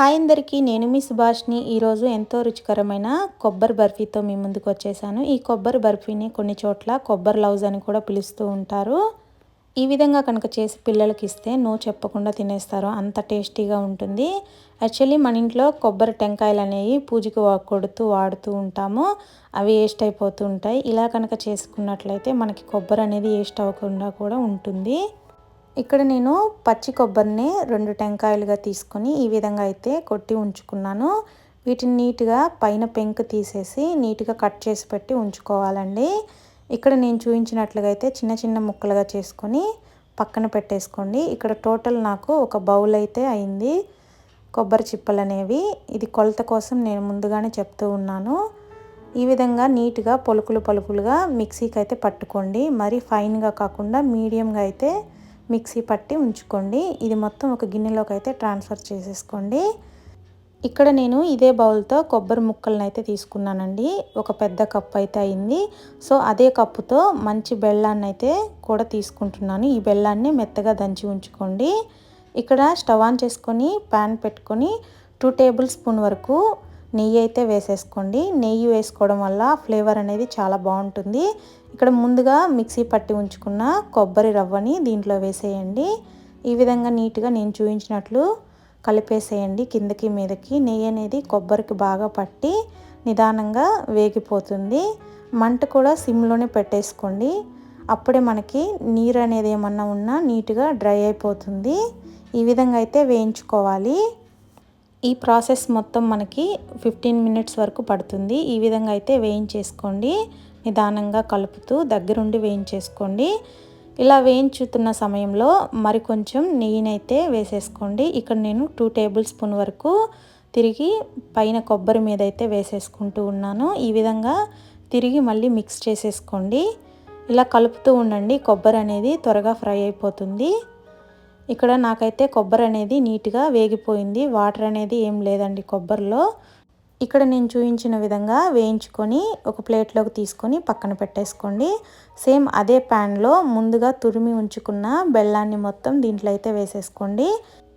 Hi అందరికీ నేను మీ సుభాష్ని ఈరోజు ఎంతో రుచికరమైన కొబ్బరి బర్ఫీతో మీ ముందుకు వచ్చేసాను. ఈ కొబ్బరి బర్ఫీని కొన్ని చోట్ల కొబ్బరి లౌజ్ అని కూడా పిలుస్తూ ఉంటారు. ఈ విధంగా కనుక చేసి పిల్లలకి ఇస్తే నో చెప్పకుండా తినేస్తారు. అంత టేస్టీగా ఉంటుంది. యాక్చువల్లీ మన ఇంట్లో కొబ్బరి టెంకాయలు అనేవి పూజకు కొడుతూ వాడుతూ ఉంటాము. అవి వేస్ట్ అయిపోతూ ఉంటాయి. ఇలా కనుక చేసుకున్నట్లయితే మనకి కొబ్బరి అనేది వేస్ట్ అవ్వకుండా కూడా ఉంటుంది. ఇక్కడ నేను పచ్చి కొబ్బరిని రెండు టెంకాయలుగా తీసుకొని ఈ విధంగా అయితే కొట్టి ఉంచుకున్నాను. వీటిని నీట్గా పైన పెంకు తీసేసి నీట్గా కట్ చేసి పెట్టి ఉంచుకోవాలండి. ఇక్కడ నేను చూపించినట్లుగా అయితే చిన్న చిన్న ముక్కలుగా చేసుకొని పక్కన పెట్టేసుకోండి. ఇక్కడ టోటల్ నాకు ఒక బౌల్ అయితే అయింది. కొబ్బరి చిప్పలు అనేవి. ఇది కొలత కోసం నేను ముందుగానే చెప్తూ ఉన్నాను. ఈ విధంగా నీట్గా పలుకులు పలుకులుగా మిక్సీకి అయితే పట్టుకోండి. మరి ఫైన్గా కాకుండా మీడియంగా అయితే మిక్సీ పట్టి ఉంచుకోండి. ఇది మొత్తం ఒక గిన్నెలోకి అయితే ట్రాన్స్ఫర్ చేసేసుకోండి. ఇక్కడ నేను ఇదే బౌల్తో కొబ్బరి ముక్కలను అయితే తీసుకున్నానండి. ఒక పెద్ద కప్పు అయితే అయింది. సో అదే కప్పుతో మంచి బెల్లాన్ని అయితే కూడా తీసుకుంటున్నాను. ఈ బెల్లాన్ని మెత్తగా దంచి ఉంచుకోండి. ఇక్కడ స్టవ్ ఆన్ చేసుకొని ప్యాన్ పెట్టుకొని టూ టేబుల్ స్పూన్ వరకు నెయ్యి అయితే వేసేసుకోండి. నెయ్యి వేసుకోవడం వల్ల ఫ్లేవర్ అనేది చాలా బాగుంటుంది. ఇక్కడ ముందుగా మిక్సీ పట్టి ఉంచుకున్న కొబ్బరి రవ్వని దీంట్లో వేసేయండి. ఈ విధంగా నీట్గా నేను చూపించినట్లు కలిపేసేయండి. కిందకి మీదకి నెయ్యి అనేది కొబ్బరికి బాగా పట్టి నిదానంగా వేగిపోతుంది. మంట కూడా సిమ్లోనే పెట్టేసుకోండి. అప్పుడే మనకి నీరు అనేది ఏమన్నా ఉన్నా నీట్గా డ్రై అయిపోతుంది. ఈ విధంగా అయితే వేయించుకోవాలి. ఈ ప్రాసెస్ మొత్తం మనకి ఫిఫ్టీన్ మినిట్స్ వరకు పడుతుంది. ఈ విధంగా అయితే వేయించేసుకోండి. నిదానంగా కలుపుతూ దగ్గరుండి వేయించేసుకోండి. ఇలా వేయించుతున్న సమయంలో మరి కొంచెం నెయ్యినైతే వేసేసుకోండి. ఇక్కడ నేను టూ టేబుల్ స్పూన్ వరకు తిరిగి పైన కొబ్బరి మీద అయితే వేసేసుకుంటూ ఉన్నాను. ఈ విధంగా తిరిగి మళ్ళీ మిక్స్ చేసేసుకోండి. ఇలా కలుపుతూ ఉండండి. కొబ్బరి అనేది త్వరగా ఫ్రై అయిపోతుంది. ఇక్కడ నాకైతే కొబ్బరి అనేది నీట్గా వేగిపోయింది. వాటర్ అనేది ఏం లేదండి కొబ్బరిలో. ఇక్కడ నేను చూపించిన విధంగా వేయించుకొని ఒక ప్లేట్లోకి తీసుకొని పక్కన పెట్టేసుకోండి. సేమ్ అదే ప్యాన్లో ముందుగా తురిమి ఉంచుకున్న బెల్లాన్ని మొత్తం దీంట్లో అయితే వేసేసుకోండి.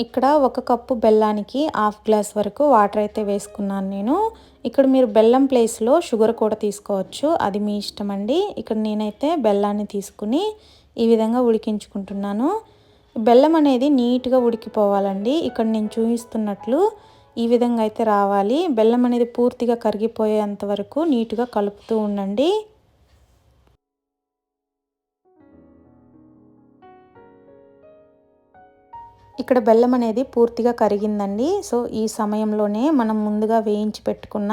ఇక్కడ ఒక కప్పు బెల్లానికి హాఫ్ గ్లాస్ వరకు వాటర్ అయితే వేసుకున్నాను నేను. ఇక్కడ మీరు బెల్లం ప్లేస్లో షుగర్ కూడా తీసుకోవచ్చు. అది మీ ఇష్టం అండి. ఇక్కడ నేనైతే బెల్లాన్ని తీసుకుని ఈ విధంగా ఉడికించుకుంటున్నాను. బెల్లం అనేది నీట్గా ఉడికిపోవాలండి. ఇక్కడ నేను చూపిస్తున్నట్లు ఈ విధంగా అయితే రావాలి. బెల్లం అనేది పూర్తిగా కరిగిపోయేంత వరకు నీట్గా కలుపుతూ ఉండండి. ఇక్కడ బెల్లం అనేది పూర్తిగా కరిగిందండి. సో ఈ సమయంలోనే మనం ముందుగా వేయించి పెట్టుకున్న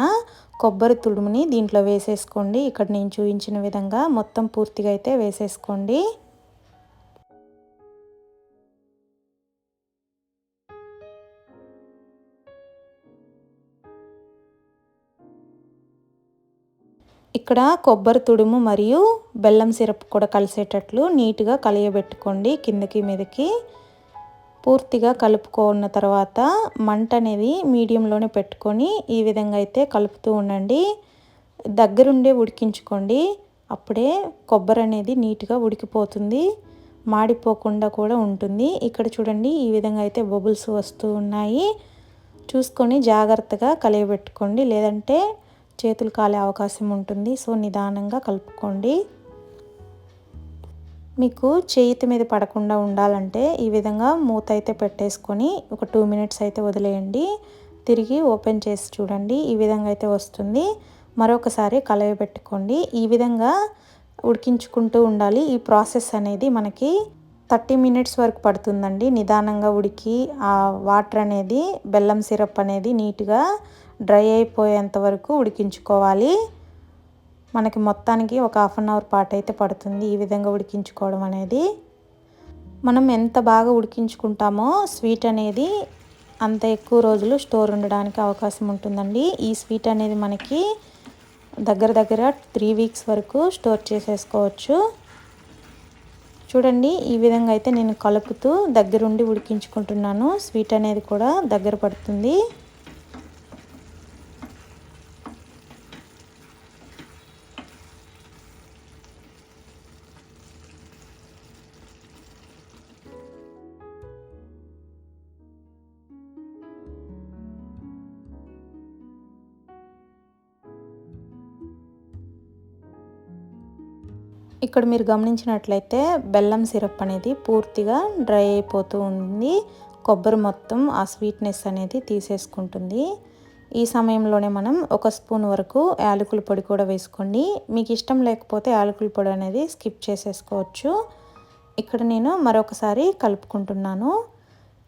కొబ్బరి తుడుముని దీంట్లో వేసేసుకోండి. ఇక్కడ నేను చూపించిన విధంగా మొత్తం పూర్తిగా అయితే వేసేసుకోండి. ఇక్కడ కొబ్బరి తుడుము మరియు బెల్లం సిరప్ కూడా కలిసేటట్లు నీట్గా కలియబెట్టుకోండి కిందకి మీదకి. పూర్తిగా కలుపుకున్న తర్వాత మంట అనేది మీడియంలోనే పెట్టుకొని ఈ విధంగా అయితే కలుపుతూ ఉండండి. దగ్గరుండే ఉడికించుకోండి. అప్పుడే కొబ్బరి అనేది నీట్గా ఉడికిపోతుంది. మాడిపోకుండా కూడా ఉంటుంది. ఇక్కడ చూడండి ఈ విధంగా అయితే బబుల్స్ వస్తూ ఉన్నాయి. చూసుకొని జాగ్రత్తగా కలియబెట్టుకోండి. లేదంటే చేతులు కాలే అవకాశం ఉంటుంది. సో నిదానంగా కలుపుకోండి. మీకు చేతి మీద పడకుండా ఉండాలంటే ఈ విధంగా మూత అయితే పెట్టేసుకొని ఒక టూ మినిట్స్ అయితే వదిలేయండి. తిరిగి ఓపెన్ చేసి చూడండి. ఈ విధంగా అయితే వస్తుంది. మరొకసారి కలవి పెట్టుకోండి. ఈ విధంగా ఉడికించుకుంటూ ఉండాలి. ఈ ప్రాసెస్ అనేది మనకి థర్టీ మినిట్స్ వరకు పడుతుందండి. నిదానంగా ఉడికి ఆ వాటర్ అనేది బెల్లం సిరప్ అనేది నీట్గా డ్రై అయిపోయేంత వరకు ఉడికించుకోవాలి. మనకి మొత్తానికి ఒక హాఫ్ అన్ అవర్ పాటు అయితే పడుతుంది ఈ విధంగా ఉడికించుకోవడం అనేది. మనం ఎంత బాగా ఉడికించుకుంటామో స్వీట్ అనేది అంత ఎక్కువ రోజులు స్టోర్ ఉండడానికి అవకాశం ఉంటుందండి. ఈ స్వీట్ అనేది మనకి దగ్గర దగ్గర త్రీ వీక్స్ వరకు స్టోర్ చేసేసుకోవచ్చు. చూడండి ఈ విధంగా అయితే నేను కలుపుతూ దగ్గరుండి ఉడికించుకుంటున్నాను. స్వీట్ అనేది కూడా దగ్గర పడుతుంది. ఇక్కడ మీరు గమనించినట్లయితే బెల్లం సిరప్ అనేది పూర్తిగా డ్రై అయిపోతూ ఉంది. కొబ్బరి మొత్తం ఆ స్వీట్నెస్ అనేది తీసేసుకుంటుంది. ఈ సమయంలోనే మనం ఒక స్పూన్ వరకు యాలకుల పొడి కూడా వేసుకోండి. మీకు ఇష్టం లేకపోతే యాలకుల పొడి అనేది స్కిప్ చేసేసుకోవచ్చు. ఇక్కడ నేను మరొకసారి కలుపుకుంటున్నాను.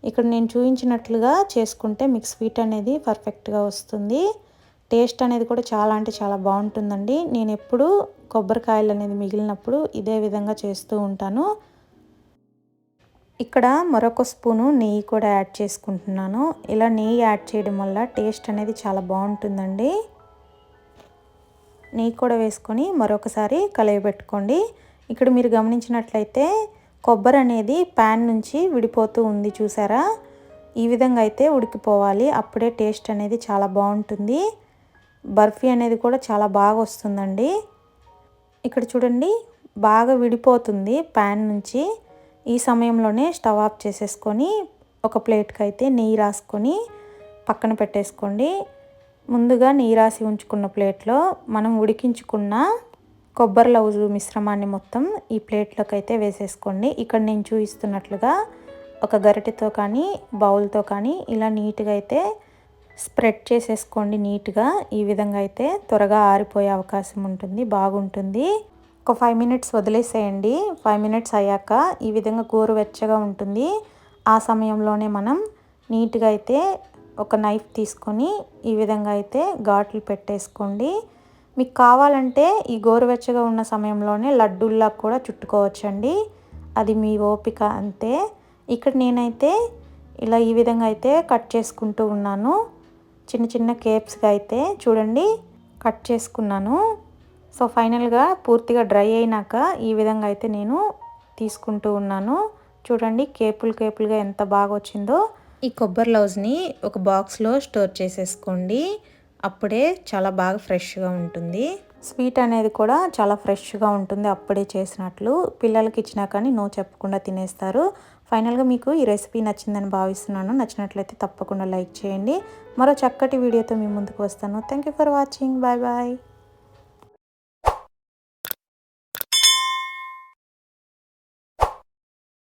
ఇక్కడ నేను చూపించినట్లుగా చేసుకుంటే మీకు స్వీట్ అనేది పర్ఫెక్ట్గా వస్తుంది. టేస్ట్ అనేది కూడా చాలా అంటే చాలా బాగుంటుందండి. నేను ఎప్పుడు కొబ్బరికాయలు అనేది మిగిలినప్పుడు ఇదే విధంగా చేస్తూ ఉంటాను. ఇక్కడ మరొక స్పూను నెయ్యి కూడా యాడ్ చేసుకుంటున్నాను. ఇలా నెయ్యి యాడ్ చేయడం వల్ల టేస్ట్ అనేది చాలా బాగుంటుందండి. నెయ్యి కూడా వేసుకొని మరొకసారి కలయబెట్టుకోండి. ఇక్కడ మీరు గమనించినట్లయితే కొబ్బరి అనేది ప్యాన్ నుంచి విడిపోతూ ఉంది చూసారా? ఈ విధంగా అయితే ఉడికిపోవాలి. అప్పుడే టేస్ట్ అనేది చాలా బాగుంటుంది. బర్ఫీ అనేది కూడా చాలా బాగా వస్తుందండి. ఇక్కడ చూడండి బాగా విడిపోతుంది ప్యాన్ నుంచి. ఈ సమయంలోనే స్టవ్ ఆఫ్ చేసేసుకొని ఒక ప్లేట్కి అయితే నెయ్యి రాసుకొని పక్కన పెట్టేసుకోండి. ముందుగా నెయ్యి రాసి ఉంచుకున్న ప్లేట్లో మనం ఉడికించుకున్న కొబ్బరి లౌజు మిశ్రమాన్ని మొత్తం ఈ ప్లేట్లోకి అయితే వేసేసుకోండి. ఇక్కడ నేను చూపిస్తున్నట్లుగా ఒక గరిటెతో కానీ బౌల్తో కానీ ఇలా నీట్గా అయితే స్ప్రెడ్ చేసేసుకోండి నీట్గా. ఈ విధంగా అయితే త్వరగా ఆరిపోయే అవకాశం ఉంటుంది బాగుంటుంది. ఒక ఫైవ్ మినిట్స్ వదిలేసేయండి. ఫైవ్ మినిట్స్ అయ్యాక ఈ విధంగా గోరువెచ్చగా ఉంటుంది. ఆ సమయంలోనే మనం నీట్గా అయితే ఒక నైఫ్ తీసుకొని ఈ విధంగా అయితే ఘాట్లు పెట్టేసుకోండి. మీకు కావాలంటే ఈ గోరువెచ్చగా ఉన్న సమయంలోనే లడ్డూల్లా కూడా చుట్టుకోవచ్చండి. అది మీ ఓపిక అంతే. ఇక్కడ నేనైతే ఇలా ఈ విధంగా అయితే కట్ చేసుకుంటూ ఉన్నాను. చిన్న చిన్న కేప్స్గా అయితే చూడండి కట్ చేసుకున్నాను. సో ఫైనల్గా పూర్తిగా డ్రై అయినాక ఈ విధంగా అయితే నేను తీసుకుంటూ ఉన్నాను. చూడండి కేపులు కేపులుగా ఎంత బాగా వచ్చిందో. ఈ కొబ్బరి లౌజ్ని ఒక బాక్స్లో స్టోర్ చేసేసుకోండి. అప్పుడే చాలా బాగా ఫ్రెష్గా ఉంటుంది. స్వీట్ అనేది కూడా చాలా ఫ్రెష్గా ఉంటుంది అప్పుడే చేసినట్లు. పిల్లలకి ఇచ్చినా కానీ నో చెప్పకుండా తినేస్తారు. ఫైనల్గా మీకు ఈ రెసిపీ నచ్చిందని భావిస్తున్నాను. నచ్చినట్లయితే తప్పకుండా లైక్ చేయండి. మరో చక్కటి వీడియోతో మీ ముందుకు వస్తాను. Thank you for watching bye bye